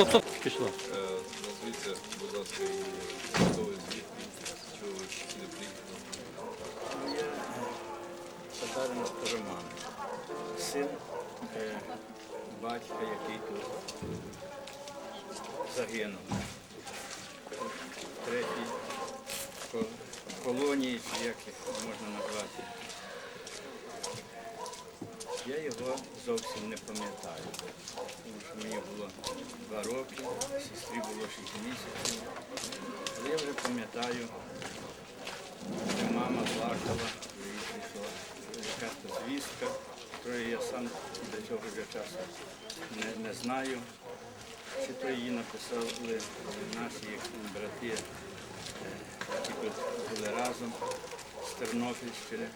стоп, стоп, пішло. Е, Назвіться, будь ласка, і чого ви сюди приїхали. Татарин Роман, син е, батька, який тут загинув. Третій колонії, як їх можна назвати. Я його зовсім не пам'ятаю, мені було два роки, сестрі було шість місяців. Але я вже пам'ятаю, що мама плакала, їй прийшла якась звістка, якої я сам до цього вже часу не, не знаю. Чи то її написали наші брати, е, які тут були разом з Тернопільщини.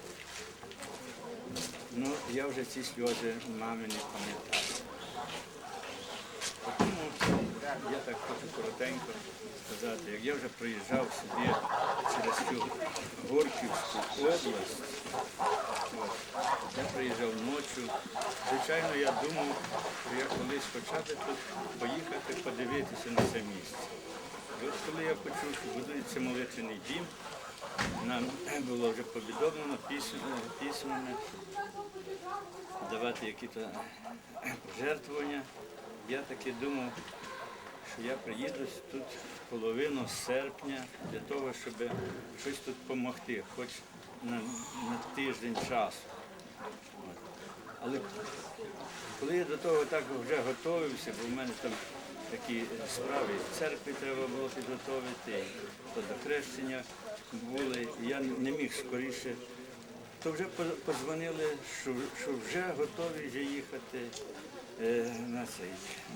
Ну, я вже ці сльози мами не пам'ятаю. Тому я так хочу коротенько сказати, як я вже проїжджав собі через цю Горківську область, я приїжджав ночі. Звичайно, я думав, що я колись хоча б тут поїхати подивитися на це місце. І от коли я почув, що будується молитвений дім, нам було вже повідомлено письмами, давати якісь жертвування. Я таки думав, що я приїду тут половину серпня для того, щоб щось тут допомогти, хоч на, на тиждень часу. Але коли я до того так вже готувався, бо в мене там такі справи, в церкві треба було підготовити, то до хрещення були, я не міг скоріше то вже по- подзвонили, що, що вже готові вже їхати е, на цей,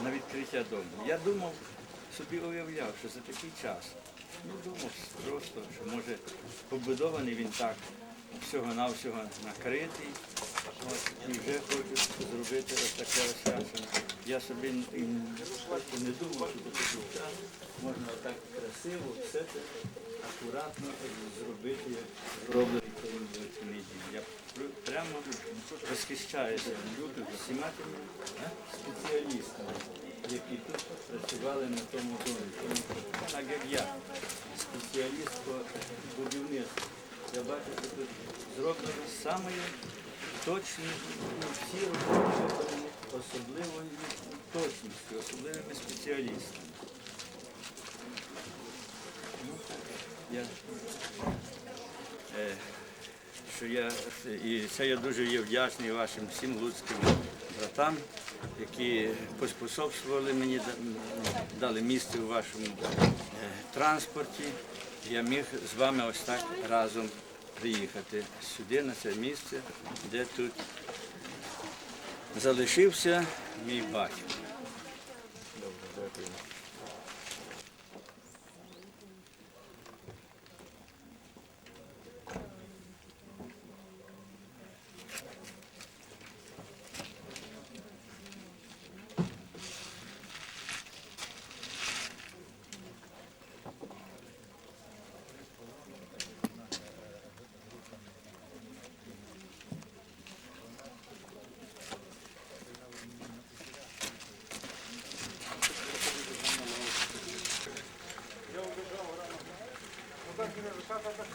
на відкриття дому. Я думав, собі уявляв, що за такий час. Ну, думав просто, що може побудований він так, всього-навсього накритий. І вже хочуть зробити ось таке освячення. Я собі не думав, що до час можна так красиво все це акуратно зробити, молитвений дім. Я пр- прямо восхищаюся всіма тими е, спеціалістами, які тут працювали на тому домі. Так як я, спеціаліст по будівництву, я бачу, що тут зроблено саме точні, ну, всі особливою точністю, особливими спеціалістами. Ну, я, е, що я, і це я дуже є вдячний вашим всім луцьким братам, які поспособствували мені, дали місце у вашому е, транспорті. Я міг з вами ось так разом приїхати сюди, на це місце, де тут залишився мій батько. vai, vai, vai.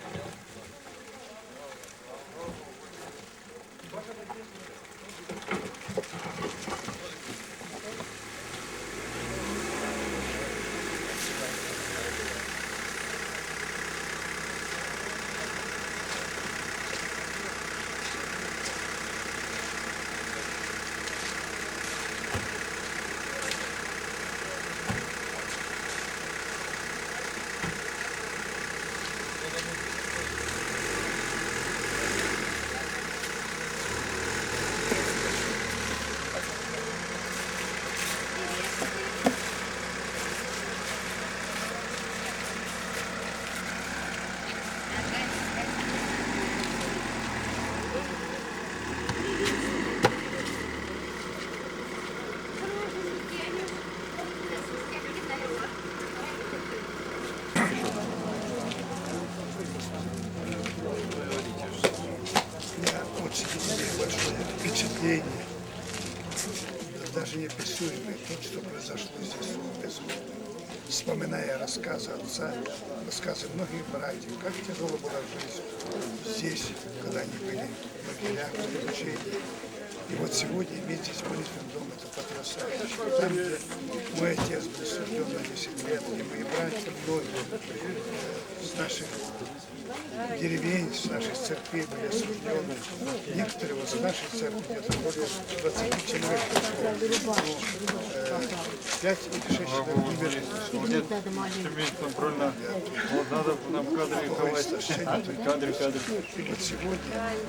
то, что произошло здесь в Безумно. Вспоминая рассказы отца, рассказы многих братьев, как тяжело была жизнь здесь, когда они были в лагерях, в заключении. И вот сегодня иметь здесь молитвенный дом, это потрясающе. Там, где мой отец был осужден на 10 лет, и мои братья многие с наших деревень, с наших церквей были осуждены. Некоторые вот с нашей церкви где-то более 20 человек пришло. Ну, э, 5 или 6 человек умерли. иметь контроль на... Вот надо нам кадры ховать. Кадры, кадры. И вот сегодня,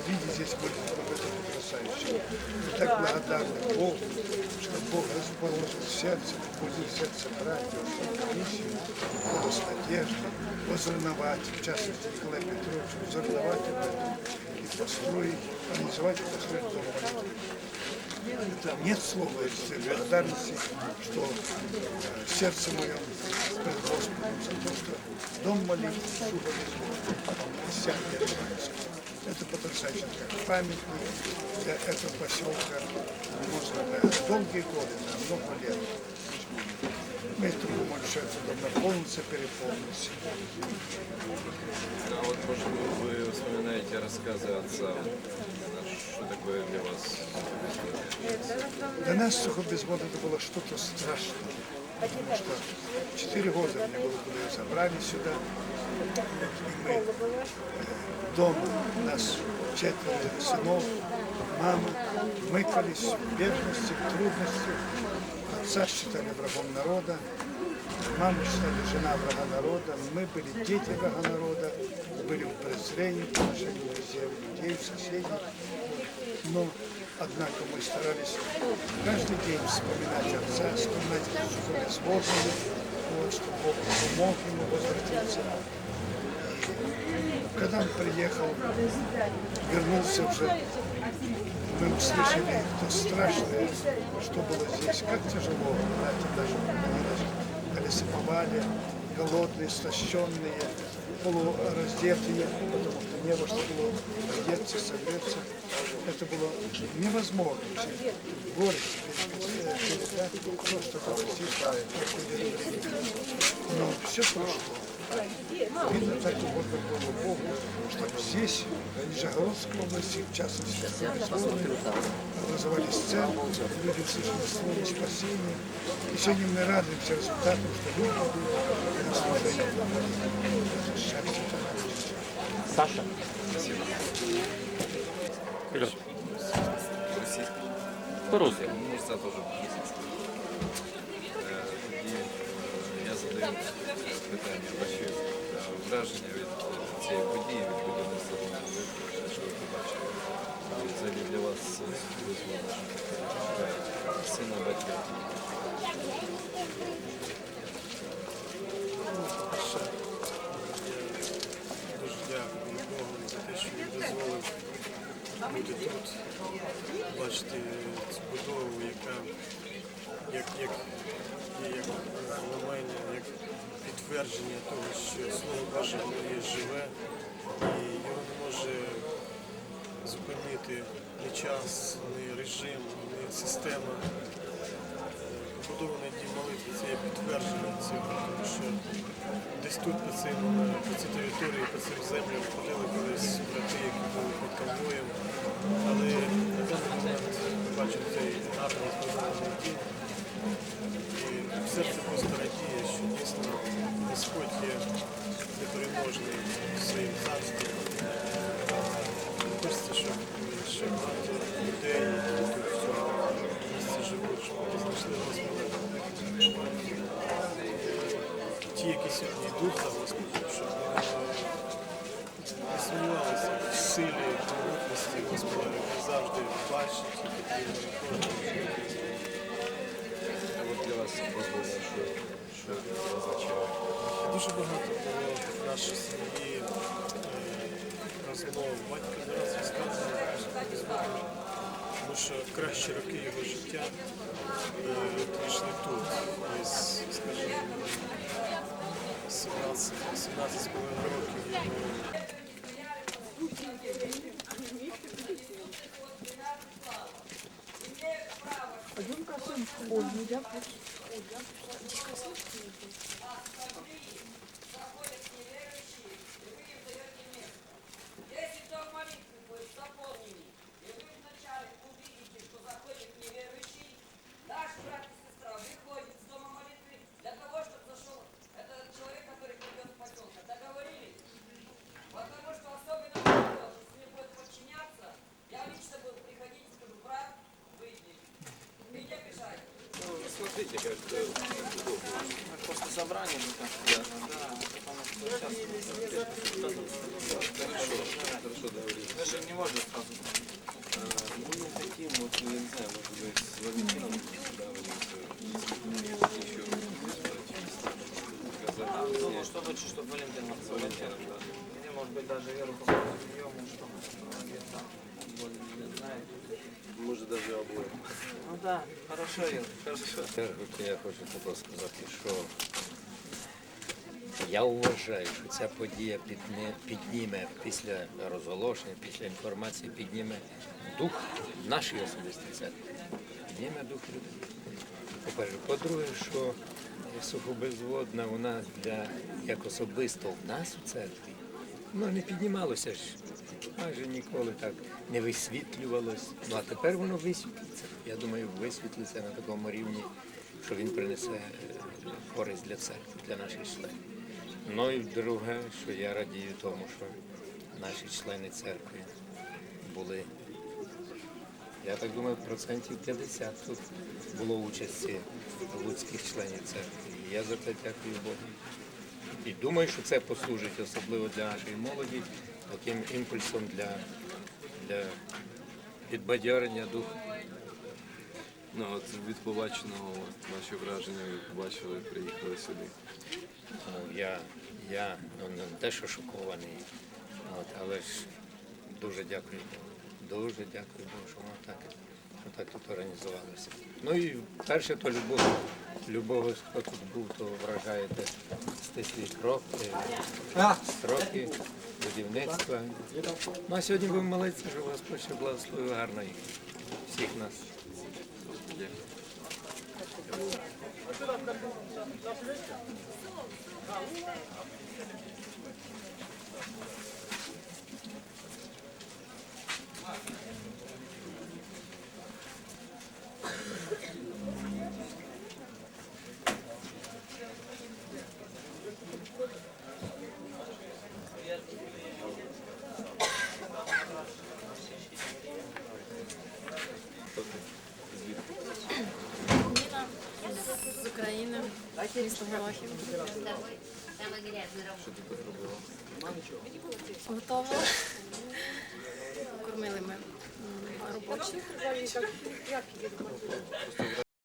видя здесь молитву, спасающего. И так на однажды Бог, что Бог расположил сердце, будет сердце братьев, миссию, с надеждой, возрановать, в частности, Николай Петрович, возрановать и построить, организовать и построить дом. Там нет слова благодарности, что э, сердце мое пред Господом за то, что дом молитвы, шуба, всякие это потрясающе, как памятник для этого поселка, можно на долгие годы, на много лет. Что этот дом наполнится, переполнится. А вот, может быть, вы вспоминаете рассказы отца. Что такое для вас? Для нас Сухобезвод это было что-то страшное. Потому что четыре года мне было, когда забрали сюда. И мы дома у нас четверо сынов, мама, мыкались в бедности, в трудности. Отца считали врагом народа, маму считали жена врага народа, мы были дети врага народа, были в презрении по отношению к друзей, людей, соседей. Но, однако, мы старались каждый день вспоминать отца, вспоминать, что были свободны, вот, что Бог помог ему возвратиться. И когда он приехал, вернулся уже, мы услышали то страшное, что было здесь, как тяжело, знаете, даже приходилось на лесоповале, голодные, истощенные, полураздетые, потому что не во что было одеться, согреться. Это было невозможно. Все горечь передать, то, что было здесь, но все прошло. Видно, так угодно было Богу, чтобы здесь, в Нижегородской области, в частности, в Кировской, образовались церкви, люди услышали слово спасения. И сегодня мы радуемся результату, что люди идут на служение. Это счастье. Саша. Вперед. Російська? По-русски. Ну, це питання, ваші враження від цієї події, від будівництва що ви побачили. Взагалі для вас сина, батька. Дуже дякую Богу за те, що він дозволив бути тут, бачити цю будову, яка як, як, є як на мене, як підтвердження того, що Слово Боже є живе і його не може зупинити ні час, ні режим, ні система. Побудований дім молитви це є підтвердження цього, тому що десь тут по, цим, по цій території, по цим землям ходили колись брати, які були під конвоєм. Але на даний момент бачу цей гарний збудований дім. Серце просто радіє, що дійсно Господь є непереможний в своїм царстві. Хочеться, щоб ще багато людей, які тут в цьому місці живуть, щоб вони знайшли Господа. Ті, які сьогодні йдуть за Господом, щоб не сумнівалися в силі, в могутності Господа, який завжди бачить і підтримує кожного. Дуже багато було в нашій сім'ї е, розмов. Батько не раз розказував, що тому що кращі роки його життя е, прийшли тут, із, скажімо, 17, 17 з половиною років його Если Здесь красиво? После собрания мы там. хорошо договорились. Мы же не можем сразу. Мы не хотим, вот, я не знаю, может быть, с Валентином. Еще сказать, Думаю, что лучше, чтобы Валентин нас Валентином, да. Или, может быть, даже Веру ведем, чтобы где-то более-менее знает. може навіть обоє. Ну да, хорошо, Ір, хорошо. я хочу також сказати, що я вважаю, що ця подія підне- підніме після розголошення, після інформації, підніме дух нашої особистої церкви, підніме дух людей. По-перше, по-друге, що сухобезводна вона для як особисто в нас у церкві, ну не піднімалося ж майже ніколи так не висвітлювалось. Ну а тепер воно висвітлиться. Я думаю, висвітлиться на такому рівні, що він принесе е, користь для церкви, для наших членів. Ну і друге, що я радію тому, що наші члени церкви були я так думаю, процентів 50 тут було участі луцьких членів церкви. І я за це дякую Богу. І думаю, що це послужить особливо для нашої молоді, таким імпульсом для, для підбадьорення духу. Ну, от від побаченого, ваші враження, ви побачили, приїхали сюди. Ну, я, я ну, не те, що шокований, от, але ж дуже дякую Богу. Дуже дякую Богу, що воно так, що так тут організувалося. Ну і перше, то любов. Любого, хто тут був, то вражає те стислі кроки, строки, будівництва. Ну а сьогодні будемо молитися, щоб Господь благословив гарно їх, всіх нас. Ніна з України, місто робила? Готово. Кормили ми робочих.